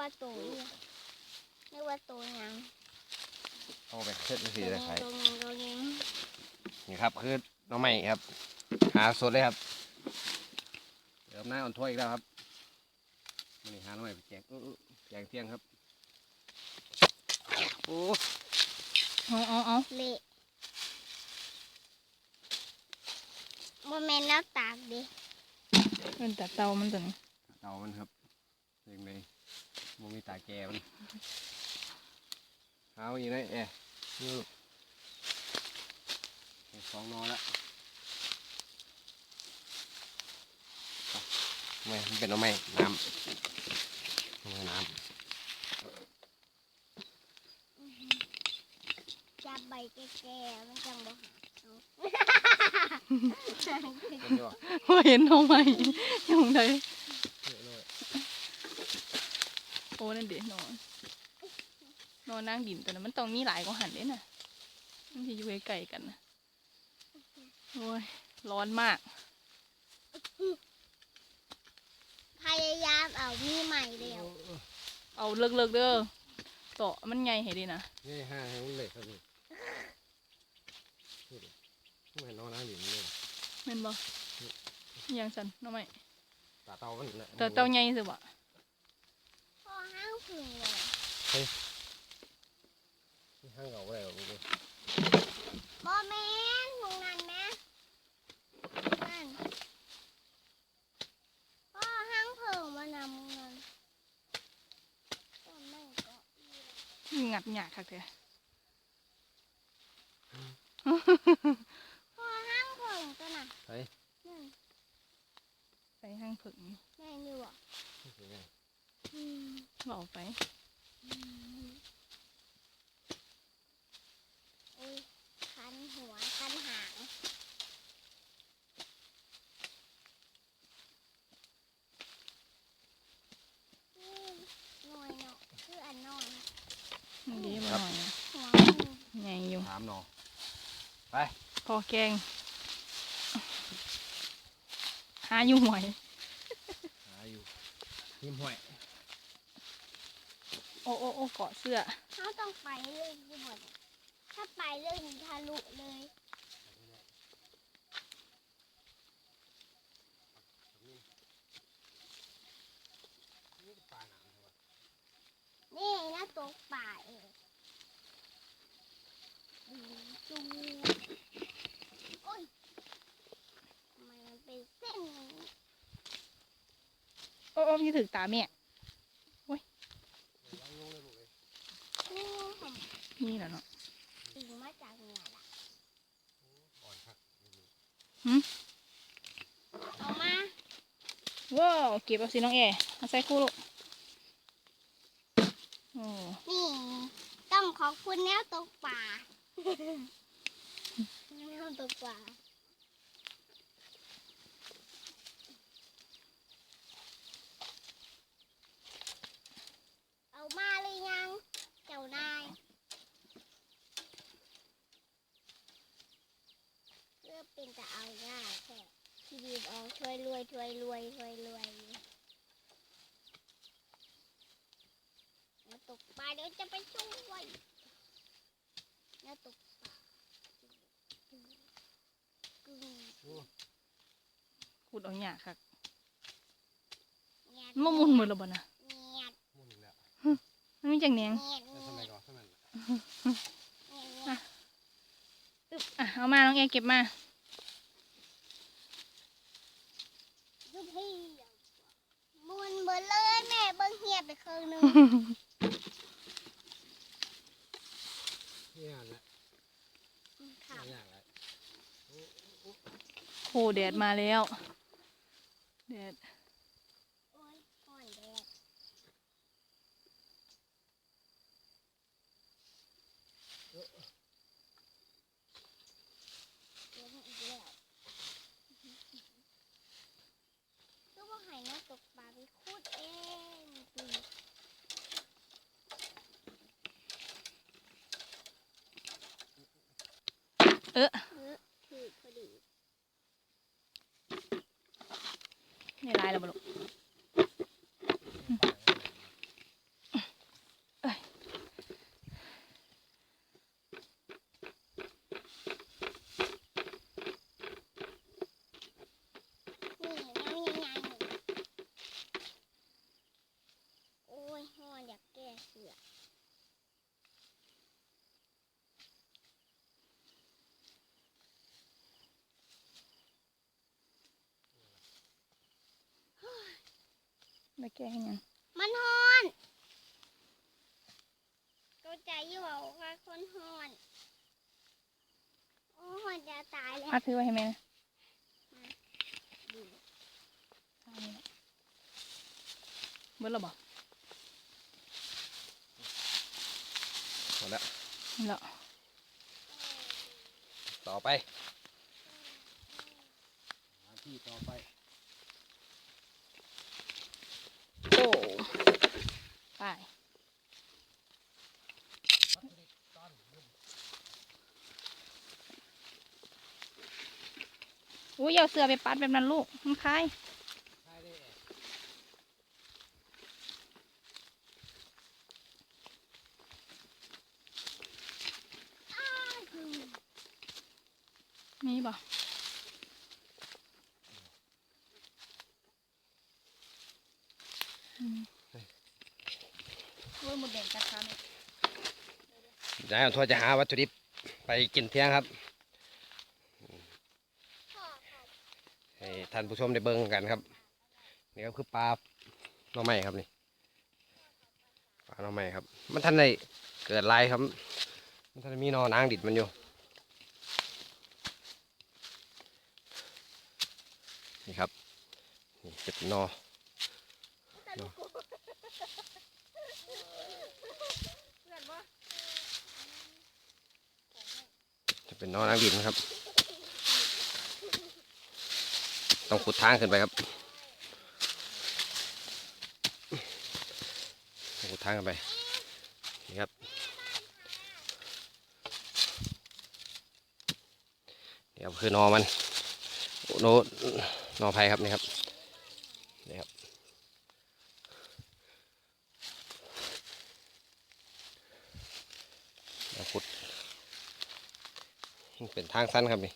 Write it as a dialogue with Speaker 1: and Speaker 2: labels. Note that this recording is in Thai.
Speaker 1: ว่าตัวนี้นึกว่าตัวหยัง
Speaker 2: เอาไปเช็ดสี
Speaker 1: ตัว
Speaker 2: เลย
Speaker 1: นี้
Speaker 2: ครับ
Speaker 1: ตัวนี้ตัวนี้
Speaker 2: นี่ครับคือน้องใหม่ครับ หาสดเลยครับเดี๋ยวหน้าอ่อนถ้วยอีกแล้วครับมันนี่หาน้องใหม่ไปแจกอื้อๆแจกเที่ยงครับโอ้
Speaker 3: เอาเอาเอา
Speaker 1: เละโมเมนต์แล้วตากดิ
Speaker 3: เป็นแต่เตามันตัวนี้
Speaker 2: เตามันครับเองเลย มมีตาแกมันเอาอีกเลยเอ๊ะนี่สองนอแล้วไม่มันเป็นน้ำไม่น้ำน้ำน้
Speaker 1: จับใบแก่ๆมันจังบ่หาเอาำ
Speaker 2: เป็นด้วย
Speaker 3: ว่าเห็นทำไมยังไงโอ้นั่นเด็นอนนอนนั่งดินตัวนั้นมันต้องมีหลายกว่าหันเด้น่ะมันที่อยู่ไกลๆกันนะโอ้ยร้อนมาก
Speaker 1: พยายามเอามีใหม่เร็ว
Speaker 3: เอาเลิกเลิกๆเด้อต่อมันไงให้ดีนะ
Speaker 2: นี่ห้าให้มันเล็กครับนี่นี่ดิทำไมน้องน้ำหลินเลย
Speaker 3: แม่นบ่ยังสันน้องไม่
Speaker 2: ตาเตามันน่ะ
Speaker 3: แต่เต้าใหญ่สิบ่
Speaker 1: พ อห้างผึ่งเลย
Speaker 2: ห้างเอาไว้เอาไว้
Speaker 1: บอแมนตรงนั้นแม่นั่นพ่อห้างผึ่งมานำเงินต้นไม่ก็
Speaker 3: งัดหยากคักแท้
Speaker 1: พ่อห้างผึ่งตัวน่ะ
Speaker 2: เฮ้ย
Speaker 3: ไปห้างผึ่ง
Speaker 1: แม่อยู่อะ
Speaker 3: บอกไป
Speaker 1: อืมอุ้ยคันหัวคันหางอืมหน่อยเนาะคืออันน้อย
Speaker 3: นี่ดีบ่หน่อย
Speaker 1: หัวมัน
Speaker 3: ใหญ่อยู่
Speaker 2: สามหนอ
Speaker 3: พอแกงหาอยู่หวย
Speaker 2: หาอยู่ยิ้มห้อย
Speaker 3: โอ้โอ้โอ้เกาะเสื้อ
Speaker 1: เขาต้องไปเลยที่หมดถ้าไปเลยถึงทะลุเลยนี่นะตกป่าเองอืมจูโอ้ยทำไมมันเป็นเส้นอย่างนี้
Speaker 3: โอ้โอ้ยี่ถึกตาแม่
Speaker 1: นี่ผม
Speaker 3: นี่แหละเนาะ
Speaker 1: ดึงมาจากเหนือละ เอามา
Speaker 3: ว้าวเก็บเอาสิน้องเอมาใส่คู่ลูกโอ้
Speaker 1: นี่ ต้องขอบคุณแนวตกป่าแนวตกป่ามาเลยยัง เจ้านาย เพื่อเป็นจะเอาง่ายแค่ที่ดีออกช่วยรวยช่วยรวยช่วยรวยมาตกปลาเดี๋ยวจะไปช่วยแล้วตกปลากุง
Speaker 3: ขุดเอาหยาคัก
Speaker 1: เงียด
Speaker 3: มันมุนมือและบ่นะ
Speaker 1: เงียด
Speaker 2: มุ่นอีกแล้ว
Speaker 3: มันมีจังแหนง
Speaker 1: เงียด
Speaker 2: แล้ว
Speaker 1: เงี
Speaker 2: สมัย
Speaker 1: ยด
Speaker 2: ก่อนสมัย
Speaker 1: เงียด
Speaker 3: อึ๊บอะเอามาน้องแอเก็บมา
Speaker 1: ลูกพี่มุนเบิดเลยแม่เบิ้งเหียดไปครึ่งหนึง
Speaker 2: นี่แหละ
Speaker 1: ค่ะ
Speaker 2: ยากแล้ว
Speaker 3: โอ้แดดมาแล้ว แดด
Speaker 1: โอ้ยห่อนแดดเดี๋ยวอีกแล้วก็ว่าให้นักตกปลาไปคูดเองตุย
Speaker 3: เอ๊ะ
Speaker 1: คือพอดี
Speaker 3: ในลายแล้วบ่ลูก ได้แก้ให้ยัง
Speaker 1: มันฮอนเข้าใจอยู่ว่าคนฮอนโอ้ฮอนจะตายแล้ว
Speaker 3: มาถือไว้ให้แม่นะเอานี่ล่ะเบิดแล้วบ่
Speaker 2: หมดแล้ว
Speaker 3: นี่และ
Speaker 2: ต่อไปหาที่ต่อไป
Speaker 3: อุ้ยเอาเสือไปปัดแบบนั้นลูกมันคลายมีบ่อืมโอ้ยหมดแดงกันี่ยา
Speaker 2: ยอันทั่วจะหาวัตถุดิบไปกินเที่ยงครับ ให้ ท่านผู้ชมได้เบิ่งกันครับ นี่ก็คือปลาหน่อไม้ครับนี่ปลาหน่อไม้ครับ มันทันได้เกิดลายครับ มันทันได้มีหนอนางดิดมันอยู่นี่ครับนี่จะเป็นหนอหนอจะเป็นหนอนางดิดนะครับ ต้องขุดทางขึ้นไปครับขุดทางขึ้นไปนี่ครับนี่ครับคือนอมันโนนอไผ่ครับนี่ครับนี่ครับมาขุดเป็นทางสั้นครับนี่